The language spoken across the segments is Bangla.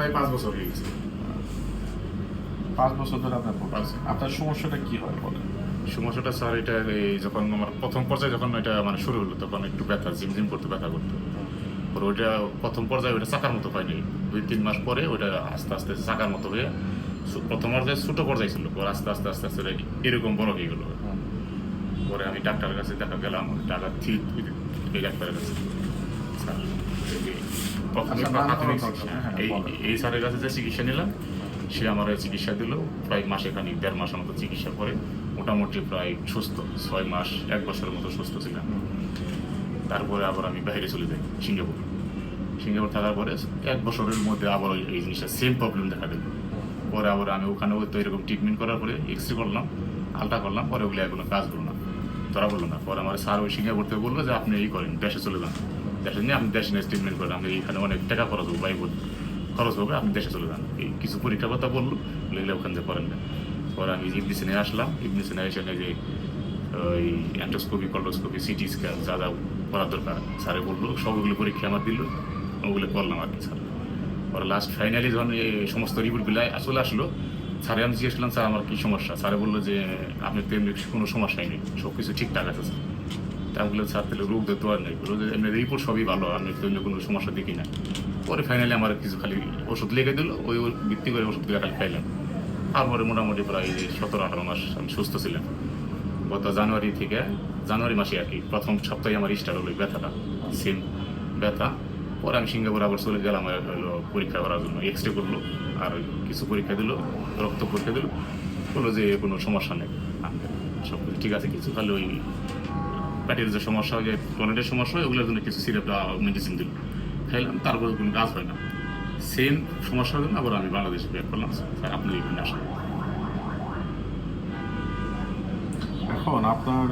প্রায় পাঁচ বছর হয়ে গেছে। পাঁচ বছর ধরে আপনার ভুগতেছেন আপনার সমস্যাটা কি হয় বলেন? সমস্যাটা স্যার এটা এই যখন আমার প্রথম পর্যায়ে যখন এটা মানে শুরু হলো তখন একটু ব্যথা জিম জিম করতে ব্যথা করতো। পরে ওইটা প্রথম পর্যায়ে ওইটা চাকার মতো পাইনি দুই তিন মাস পরে ওইটা আস্তে আস্তে চাকার মতো হয়ে প্রথম পর্যায়ে ছোটো পর্যায়ে ছিল পরে আস্তে আস্তে আস্তে আস্তে এরকম বড় হয়ে গেলো। পরে আমি ডাক্তারের কাছে দেখা গেলাম টাকা ঠিক ডাক্তারের কাছে। স্যার আচ্ছা, প্রাথমিক হ্যাঁ, এই এই স্যারের কাছে যে চিকিৎসা নিলাম সে আমার চিকিৎসা দিল। প্রায় মাসে খানিক দেড় মাসের মতো চিকিৎসা করে। মোটামুটি প্রায় সুস্থ ছয় মাস এক বছরের মতো সুস্থ ছিলাম। তারপরে আবার আমি বাইরে চলে যাই সিঙ্গাপুর। সিঙ্গাপুর থাকার পরে এক বছরের মধ্যে আবার ওই- এই জিনিসটা সেম প্রবলেম দেখা দিল। পরে আবার আমি ওখানে তো এরকম ট্রিটমেন্ট করার পরে এক্স রে করলাম আলট্রা করলাম পরে ওগুলো এগুলো কাজ করল না। ধরা বলল না। পরে আমার স্যার ওই সিঙ্গাপুর থেকে বলল যে আপনি এই করেন দেশে চলে যান। দেশে নিয়ে আপনি দেশে নিয়ে ট্রিটমেন্ট করেন আপনি এখানে অনেক টাকা খরচ হবে বাইক খরচ হবে আপনি দেশে চলে যান এই কিছু পরীক্ষার কথা বলল লিখলে ওখান থেকে করেন না পরে আমি ইবনিসিনে আসলাম ইবনিসিনে এসে যে ওই অ্যান্টোস্কোপি কল্ডোস্কোপি সিটি স্ক্যান যা যা করার দরকার। স্যারে বলল সবগুলো পরীক্ষা আমার দিল? ওগুলো করলাম আর কি, স্যার। পরে লাস্ট ফাইনালি যখন সমস্ত রিপোর্টগুলো আসলে আসলো, স্যারে আমি জিজ্ঞেস করলাম, স্যার, আমার কী সমস্যা? স্যারে বলল যে আপনি তো এমনি কোনো সমস্যাই নেই। সব কিছু ঠিকঠাক আছে, স্যার। তা আমি বললাম স্যার তাহলে রোগ তো আর নেই যে এমনি রিপোর্ট সবই ভালো আমি তো এমনি কোনো সমস্যা দেখি না। পরে ফাইনালি আমার কিছু খালি ওষুধ লিখে দিল, ওই ভিত্তি করে ওষুধগুলো খালি খাইলাম। তারপরে মোটামুটি প্রায় সতেরো, আঠারো মাস আমি সুস্থ ছিলাম। গত জানুয়ারি থেকে, জানুয়ারি মাসে আর কি, প্রথম সপ্তাহে আমার স্টার্ট হলো ব্যথাটা সেম ব্যথা। পরে আমি সিঙ্গাপুর আবার চলে গেলাম হলো পরীক্ষা করার জন্য এক্স রে করল, আর কিছু পরীক্ষা দিল, রক্ত পরীক্ষা দিল। বলল যে কোনো সমস্যা নেই। সব ঠিক আছে, কিছু খালি ওই পেটের যে সমস্যা হয় টনেটের সমস্যা হয়, ওগুলোর জন্য কিছু সিরাপ মেডিসিন দিল। খাইলাম তারপরে কোনো কাজ হয় না। সেম সমস্যার জন্য আবার আমি বাংলাদেশে ব্যাক করলাম। স্যার আপনি এখানে আসেন। এখন আপনার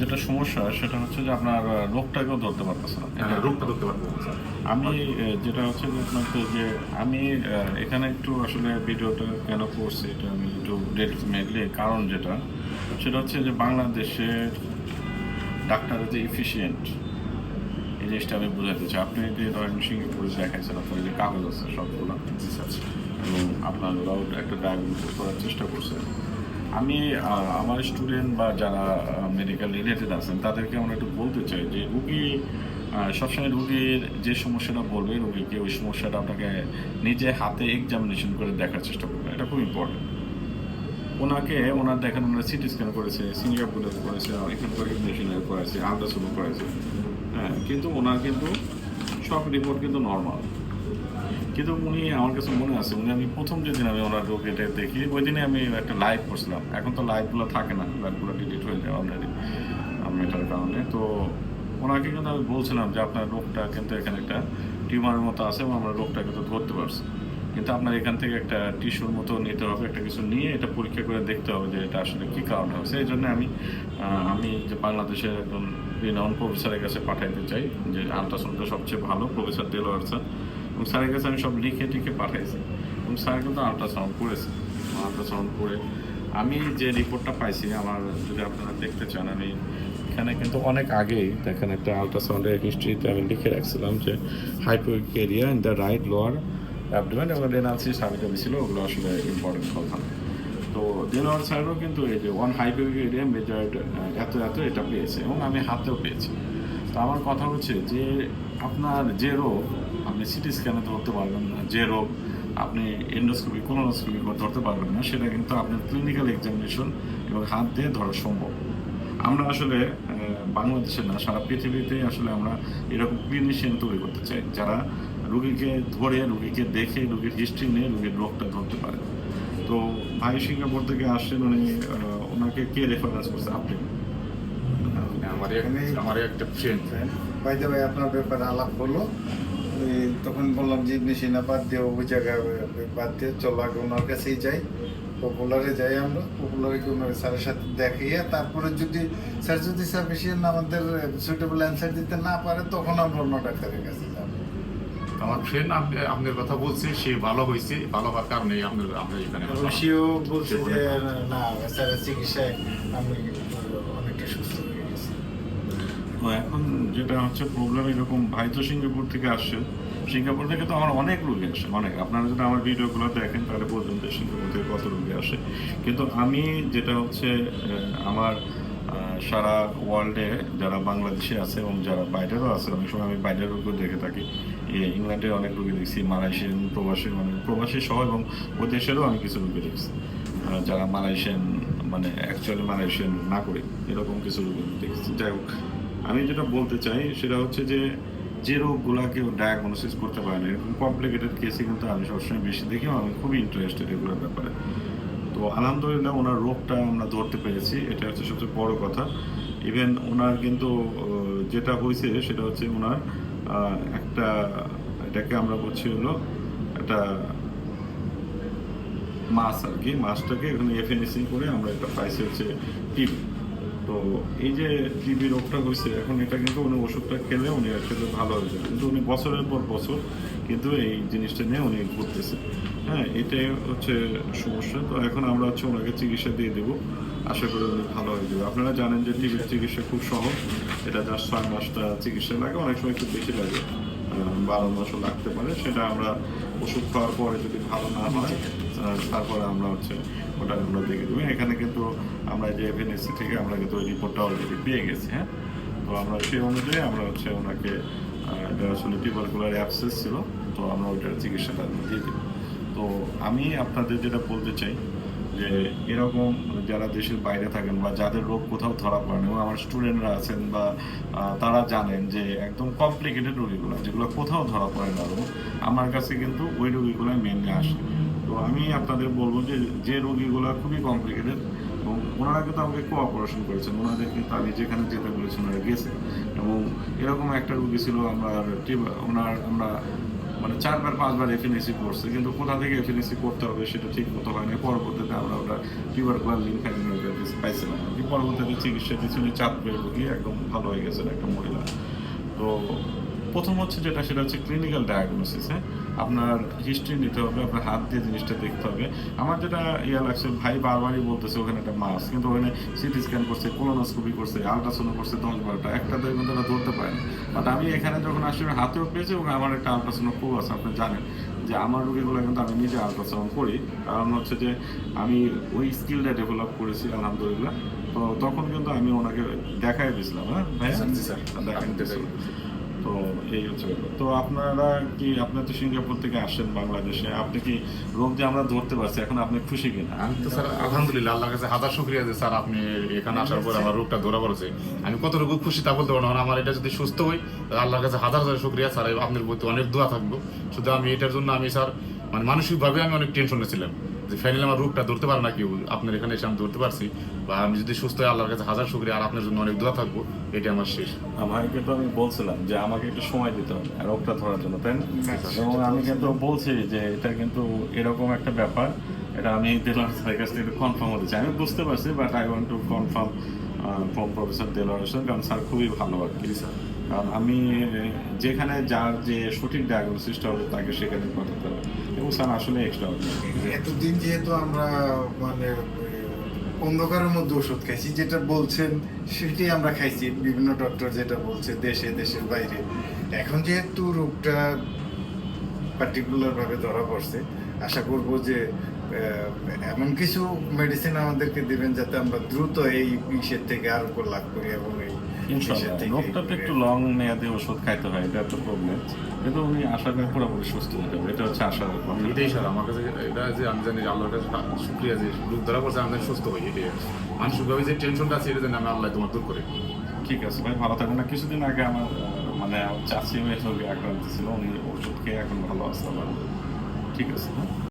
যেটা সমস্যা সেটা হচ্ছে যে আপনার রোগটাকেও ধরতে পারতেছে না। হ্যাঁ, রোগটা ধরতে পারব স্যার। আমি যেটা হচ্ছে যে আপনাকে যে আমি এখানে একটু আসলে ভিডিওটা কেন করছি এটা আমি একটু ডেট মেনলি কারণ যেটা সেটা হচ্ছে যে বাংলাদেশের ডাক্তারের যে ইফিসিয়েন্ট এই জিনিসটা আমি বোঝাতে চাই। আপনি যে ধরেন সিঙ্গাপুরে দেখাইছেন আপনার যে কাগজ আছে সবগুলো এবং আপনার ওরাও একটা ডায়াগনোসিস করার চেষ্টা করছে আমি আমার স্টুডেন্ট বা যারা মেডিকেল রিলেটেড আছেন, তাদেরকে আমরা একটু বলতে চাই যে রুগী সবসময় রুগীর যে সমস্যাটা বলবে, রুগীকে ওই সমস্যাটা আপনাকে নিজে হাতে এক্সামিনেশন করে দেখার চেষ্টা করবেন এটা খুব ইম্পর্টেন্ট ওনাকে, ওনার দেখেন ওনারা সিটি স্ক্যান করেছে সিঙ্গাপুরে করেছে এখানকার মেশিনের করেছে আলট্রাসাউন্ড করেছে। হ্যাঁ কিন্তু ওনার কিন্তু সব রিপোর্ট কিন্তু নর্মাল কিন্তু উনি আমার কাছে মনে আছে, উনি আমি প্রথম যেদিন আমি ওনার রোগীটা দেখি ওই দিনে আমি একটা লাইভ করছিলাম। এখন তো লাইভগুলো থাকে না লাইভগুলো ডিলিট হয়ে যায় অলরেডি এটার কারণে। তো ওনাকে কিন্তু আমি বলছিলাম যে আপনার রোগটা কিন্তু এখানে একটা টিউমারের মতো আছে এবং আমরা রোগটা কিন্তু ধরতে পারছি। কিন্তু আপনার এখান থেকে একটা টিস্যুর মতো নিতে হবে, একটা কিছু নিয়ে এটা পরীক্ষা করে দেখতে হবে যে এটা আসলে কী কারণে হয়েছে। এই জন্য আমি আমি যে বাংলাদেশের একজন রিনাউন প্রফেসরের কাছে পাঠাইতে চাই, যে আলট্রাসাউন্ডটা সবচেয়ে ভালো প্রফেসর দেলোয়ার স্যার এবং স্যারের কাছে আমি সব লিখে টিখে পাঠাইছি। এবং স্যার কিন্তু আল্ট্রাসাউন্ড করেছে। আল্ট্রাসাউন্ড করে আমি যে রিপোর্টটা পাইছি, আমার যদি আপনারা দেখতে চান, আমি এখানে কিন্তু অনেক আগেই দেখেন একটা আলট্রাসাউন্ডের হিস্ট্রিতে আমি লিখে রাখছিলাম যে hypoechoic area in the right lower abdomen এবং রেনালসিস হাবিটাবি ছিল ওগুলো আসলে ইম্পর্টেন্ট কথা। তো দেলোয়ার স্যারও কিন্তু এই যে ওয়ান হাইপোইক এরিয়া মেজার্ড এত এত এটা পেয়েছে এবং আমি হাতেও পেয়েছি। তো আমার কথা হচ্ছে যে আপনার যে রোগ আপনি সিটি স্ক্যানে ধরতে পারবেন না যে রোগ আপনি এন্ডোস্কোপি কোলোনোস্কোপি ধরতে পারবেন না সেটা কিন্তু আপনার ক্লিনিক্যাল এক্সামিনেশন এবং হাত দিয়ে ধরা সম্ভব। আমরা আসলে বাংলাদেশে না সারা পৃথিবীতে আসলে আমরা এরকম ক্লিনিশিয়ান তৈরি করতে চাই যারা রুগীকে ধরে রুগীকে দেখে রুগীর হিস্ট্রি নিয়ে রুগীর রোগটা ধরতে পারে। তো ভাই সিঙ্গাপুর থেকে আসছেন উনি ওনাকে কে রেফারেন্স করছে আপনি? আমার এখানে আমার একটা ফ্রেন্ড বাইদে ভাই আপনার ব্যাপারে আলাপ হলো। এই তখন বললাম যে ইবনে সিনা বাদ দিয়ে ওই জায়গায় বাদ দিয়ে চলো আগে ওনার কাছেই যাই পপুলারে যাই আমরা পপুলারে ওনার স্যারের সাথে দেখিয়ে তারপরে যদি স্যার যদি স্যার সাফিসিয়েন্ট আমাদের সুইটেবল অ্যান্সার দিতে না পারে তখন আমরা অন্য ডাক্তারের কাছে যাব আমার ফ্রেন্ড আপনি আপনার কথা বলছে সে ভালো হয়েছে ভালো হওয়ার কারণে আপনার আমরা এখানে। সেও বলছে যে না স্যারের চিকিৎসায় আমি এখন যেটা হচ্ছে প্রবলেম এরকম ভাই তো সিঙ্গাপুর থেকে আসছেন সিঙ্গাপুর থেকে তো আমার অনেক রোগী আসে, অনেক। আপনারা যদি আমার ভিডিওগুলো দেখেন, তাহলে পর্যন্ত সিঙ্গাপুর থেকে কত রোগী আসে। কিন্তু আমি যেটা হচ্ছে আমার সারা ওয়ার্ল্ডে যারা বাংলাদেশে আছে এবং যারা বাইরেরও আছে, অনেক সময় আমি বাইরের রোগীও দেখে থাকি ইংল্যান্ডে অনেক রোগী দেখছি, মালয়েশিয়ান প্রবাসী মানে প্রবাসী সহ এবং ওই দেশেরও আমি কিছু রোগী দেখছি। যারা মালয়েশিয়ান মানে অ্যাকচুয়ালি মালয়েশিয়ান না করে এরকম কিছু রোগী দেখছি। যাই হোক আমি যেটা বলতে চাই সেটা হচ্ছে যে যে রোগগুলা কেউ ডায়াগনোসিস করতে পারে না, এরকম কমপ্লিকেটেড কেসে কিন্তু আমি সবসময় বেশি দেখি আমি খুবই ইন্টারেস্টেড এগুলোর ব্যাপারে। তো আলহামদুলিল্লাহ ওনার রোগটা আমরা ধরতে পেরেছি, এটা হচ্ছে সবচেয়ে বড় কথা। ইভেন ওনার কিন্তু যেটা হয়েছে সেটা হচ্ছে ওনার একটা, এটাকে আমরা বলছি হলো একটা মাছ আর কি। মাছটাকে এখানে এফএনএসি করে আমরা একটা পাইছি হচ্ছে টিবি তো এই যে টিবি রোগটা হয়েছে, এখন এটা কিন্তু উনি ওষুধটা খেলে উনি আসলে ভালো হয়ে যাবে কিন্তু উনি বছরের পর বছর কিন্তু এই জিনিসটা নিয়ে উনি ঘুরতেছে। হ্যাঁ এটাই হচ্ছে সমস্যা। তো এখন আমরা হচ্ছে ওনাকে চিকিৎসা দিয়ে দেবো। আশা করি উনি ভালো হয়ে যাবে। আপনারা জানেন যে টিবির চিকিৎসা খুব সহজ। এটা যার ছয় মাসটা চিকিৎসা লাগে, অনেক সময় একটু বেশি লাগে। বারো মাসও লাগতে পারে। সেটা আমরা ওষুধ খাওয়ার পরে যদি ভালো না হয় তারপরে আমরা হচ্ছে ওটা আমরা দেখে দেবো এখানে কিন্তু আমরা যে এফএনএসসি থেকে আমরা কিন্তু ওই রিপোর্টটা অলরেডি পেয়ে গেছি হ্যাঁ? তো আমরা সেই অনুযায়ী আমরা হচ্ছে ওনাকে এটা আসলে টিউবারকুলার অ্যাপসেস ছিল, তো আমরা ওইটার চিকিৎসাটা দিয়ে দেবো তো আমি আপনাদের যেটা বলতে চাই যে এরকম যারা দেশের বাইরে থাকেন বা যাদের রোগ কোথাও ধরা পড়ে এবং আমার স্টুডেন্টরা আছেন বা তারা জানেন যে একদম কমপ্লিকেটেড রোগীগুলো, যেগুলো কোথাও ধরা পড়ে না আমার কাছে কিন্তু ওই রোগীগুলো মেনলি আসে। তো আমি আপনাদের বলব যে যে রোগীগুলো খুবই কমপ্লিকেটেড এবং ওনারা কিন্তু আমাকে কোঅপারেশন করেছেন। ওনাদের কিন্তু আমি যেখানে যেতে বলেছি ওনারা গেছে। এবং এরকম একটা রোগী ছিল আমরা ওনার আমরা মানে চারবার, পাঁচবার এফএনএসি করছে, কিন্তু কোথা থেকে এফএনএসি করতে হবে সেটা ঠিক মতো হয় না পরবর্তীতে আমরা ওটা টিউবারকুলার লিনফ্যামিনোপ্যাথিস পাইছিলাম আর কি। পরবর্তীতে চিকিৎসা দিচ্ছিল পেয়ে রোগী একদম ভালো হয়ে গেছেন একটা মহিলা। তো প্রথম হচ্ছে যেটা সেটা হচ্ছে ক্লিনিক্যাল ডায়াগনোসিস হ্যাঁ? আপনার হিস্ট্রি নিতে হবে আপনার হাত দিয়ে জিনিসটা দেখতে হবে। আমার যেটা ইয়া লাগছে ভাই বারবারই বলতেছে ওখানে একটা মাস কিন্তু ওখানে সিটি স্ক্যান করছে কোলোনোস্কোপি করছে আলট্রাসাউন্ড করছে দশ বারোটা একটা দিয়ে কিন্তু ওরা ধরতে পারে না। বাট আমি এখানে যখন আসি আমি হাতেও পেয়েছি এবং আমার একটা আলট্রাসাউন্ড খুব আছে আপনি জানেন যে আমার রুগীগুলো কিন্তু আমি নিজে আলট্রাসাউন্ড করি। কারণ হচ্ছে যে আমি ওই স্কিলটা ডেভেলপ করেছি আলহামদুলিল্লাহ। তো তখন কিন্তু আমি ওনাকে দেখাই দিয়েছিলাম হ্যাঁ। দেখাই দিয়েছিলাম। দেখাই তো এই হচ্ছে তো আপনারা কি, আপনার তো সিঙ্গাপুর থেকে আসেন বাংলাদেশে, আপনি কি রোগ যে আমরা ধরতে পারছি, এখন আপনি খুশি কিনা? আমি তো স্যার, আলহামদুলিল্লাহ, আল্লাহর কাছে হাজার শুক্রিয়া যে স্যার আপনি এখানে আসার পর আমার রোগটা ধরা পড়েছে। আমি কতটুকু খুশি তা বলতে পারব আমার এটা যদি সুস্থ হই আল্লাহর কাছে হাজার হাজার শুক্রিয়া। স্যার আপনার প্রতি অনেক দোয়া থাকব। শুধু আমি এটার জন্য আমি, স্যার মানে মানসিকভাবে আমি অনেক টেনশনে ছিলাম। যে ফাইনালি আমার রোগটা ধরতে পারে না কেউ আপনার এখানে এসে আমি ধরতে পারছি বা আমি যদি সুস্থ হই আল্লাহর কাছে হাজার শুক্রিয়া আর আপনার জন্য অনেক দোয়া থাকব এটা আমার শেষ। আমাকে কিন্তু আমি বলছিলাম যে আমাকে একটু সময় দিতে হবে রোগটা ধরার জন্য তাই না? এবং আমি কিন্তু বলছি যে এটা কিন্তু এরকম একটা ব্যাপার এটা আমি দেলোয়ার স্যারের কাছ থেকে কনফার্ম হতে চাই আমি বুঝতে পারছি but I want to confirm from professor Delwar Hossain কারণ স্যার খুবই ভালো আর কি। স্যার। কারণ আমি যেখানে যার যে সঠিক ডায়াগনোসিসটা হবে তাকে সেখানে পাঠাতে হবে আসলে এতদিন যেহেতু আমরা মানে অন্ধকারের মধ্যে ওষুধ খাইছি, যেটা বলছেন আমরা খাইছি। বিভিন্ন ডক্টর যেটা বলছে, দেশে, দেশের বাইরে। এখন যেহেতু রোগটা পার্টিকুলার ভাবে ধরা পড়ছে, আশা করব যে এমন কিছু মেডিসিন আমাদেরকে দিবেন যাতে আমরা দ্রুত এই ইসের থেকে আরোগ্য লাভ করি এবং ইনশাআল্লাহ। রোগটা তো একটু লং মেয়াদে ওষুধ খাইতে হয় এটা একটা প্রবলেম কিন্তু উনি আশা করি পুরোপুরি সুস্থ হয়ে যাবে এটা হচ্ছে আশার কথা এটাই স্যার আমার কাছে এটা যে আমি জানি আল্লাহর কাছে শুক্রিয়া যে রোগ ধরা পড়ছে আমি সুস্থ হই এটাই মানসিকভাবে যে টেনশনটা আছে এটা জানি আমি আল্লাহ তোমার দূর করে ঠিক আছে ভাই ভালো থাকবেন। না কিছুদিন আগে আমার মানে চাষি হয়ে আক্রান্ত ছিল উনি ওষুধ খেয়ে এখন ভালো আছে ঠিক আছে হ্যাঁ?